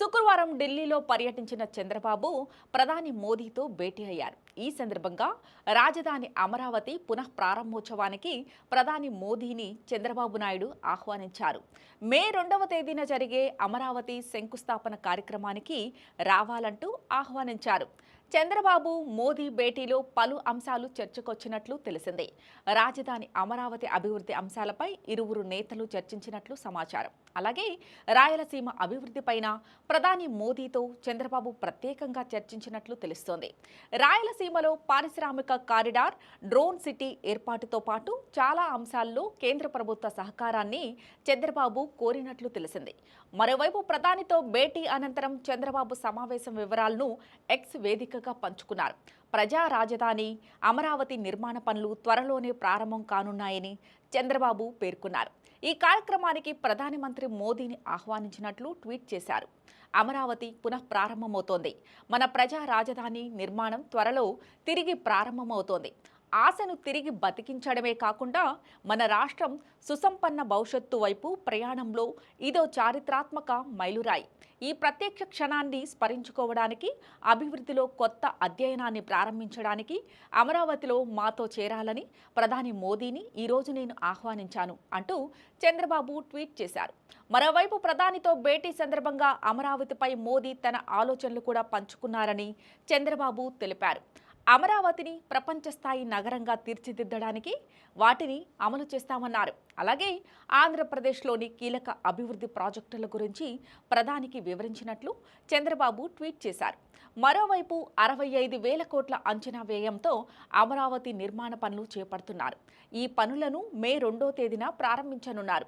శుక్రవారం ఢిల్లీలో పర్యటించిన చంద్రబాబు ప్రధాని మోదీతో భేటీ అయ్యారు. ఈ సందర్భంగా రాజధాని అమరావతి పునః ప్రారంభోత్సవానికి ప్రధాని మోదీని చంద్రబాబు నాయుడు ఆహ్వానించారు. మే రెండవ తేదీన జరిగే అమరావతి శంకుస్థాపన కార్యక్రమానికి రావాలంటూ ఆహ్వానించారు. చంద్రబాబు మోదీ భేటీలో పలు అంశాలు చర్చకొచ్చినట్లు తెలిసింది. రాజధాని అమరావతి అభివృద్ధి అంశాలపై ఇరువురు నేతలు చర్చించినట్లు సమాచారం. అలాగే రాయలసీమ అభివృద్ధిపైన ప్రధాని మోదీతో చంద్రబాబు ప్రత్యేకంగా చర్చించినట్లు తెలుస్తోంది. రాయలసీమలో పారిశ్రామిక కారిడార్ డ్రోన్ సిటీ ఏర్పాటుతో పాటు చాలా అంశాల్లో కేంద్ర ప్రభుత్వ సహకారాన్ని చంద్రబాబు కోరినట్లు తెలిసింది. మరోవైపు ప్రధానితో భేటీ అనంతరం చంద్రబాబు సమావేశం వివరాలను ఎక్స్ వేదిక వేదికగా పంచుకున్నారు. ప్రజా రాజధాని అమరావతి నిర్మాణ పనులు త్వరలోనే ప్రారంభం కానున్నాయని చంద్రబాబు పేర్కొన్నారు. ఈ కార్యక్రమానికి ప్రధాని మంత్రి మోదీని ఆహ్వానించినట్లు ట్వీట్ చేశారు. అమరావతి పునః ప్రారంభమవుతోంది. మన ప్రజా రాజధాని నిర్మాణం త్వరలో తిరిగి ప్రారంభమవుతోంది. ఆశను తిరిగి బతికించడమే కాకుండా మన రాష్ట్రం సుసంపన్న భవిష్యత్తు వైపు ప్రయాణంలో ఇదో చారిత్రాత్మక మైలురాయి. ఈ ప్రత్యక్ష క్షణాన్ని స్మరించుకోవడానికి అభివృద్ధిలో కొత్త అధ్యయనాన్ని ప్రారంభించడానికి అమరావతిలో మాతో చేరాలని ప్రధాని మోదీని ఈరోజు నేను ఆహ్వానించాను అంటూ చంద్రబాబు ట్వీట్ చేశారు. మరోవైపు ప్రధానితో భేటీ సందర్భంగా అమరావతిపై మోదీ తన ఆలోచనలు కూడా పంచుకున్నారని చంద్రబాబు తెలిపారు. అమరావతిని ప్రపంచ స్థాయి నగరంగా తీర్చిదిద్దడానికి వాటిని అమలు చేస్తామన్నారు. అలాగే ఆంధ్రప్రదేశ్లోని కీలక అభివృద్ధి ప్రాజెక్టుల గురించి ప్రధానికి వివరించినట్లు చంద్రబాబు ట్వీట్ చేశారు. మరోవైపు అరవై ఐదు వేల కోట్ల అంచనా వ్యయంతో అమరావతి నిర్మాణ పనులు చేపడుతున్నారు. ఈ పనులను మే రెండో తేదీన ప్రారంభించనున్నారు.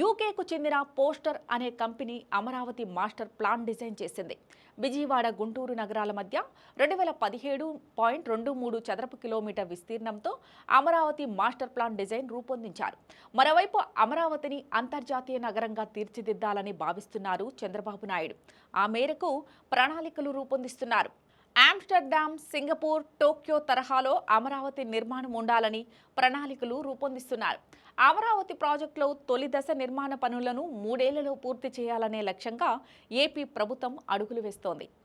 యూకేకు చెందిన పోస్టర్ అనే company Amaravati master plan design చేసింది. విజయవాడ గుంటూరు నగరాల మధ్య రెండు వేల పదిహేడు పాయింట్ పాయింట్ రెండు మూడు చదరపు కిలోమీటర్ విస్తీర్ణంతో అమరావతి మాస్టర్ ప్లాన్ డిజైన్ రూపొందించారు. మరోవైపు అమరావతిని అంతర్జాతీయ నగరంగా తీర్చిదిద్దాలని భావిస్తున్నారు చంద్రబాబు నాయుడు. ఆ మేరకు ప్రణాళికలు రూపొందిస్తున్నారు. ఆమ్స్టర్డామ్ సింగపూర్ టోక్యో తరహాలో అమరావతి నిర్మాణం ఉండాలని ప్రణాళికలు రూపొందిస్తున్నారు. అమరావతి ప్రాజెక్టులో తొలి దశ నిర్మాణ పనులను మూడేళ్ళలో పూర్తి చేయాలనే లక్ష్యంగా ఏపీ ప్రభుత్వం అడుగులు వేస్తోంది.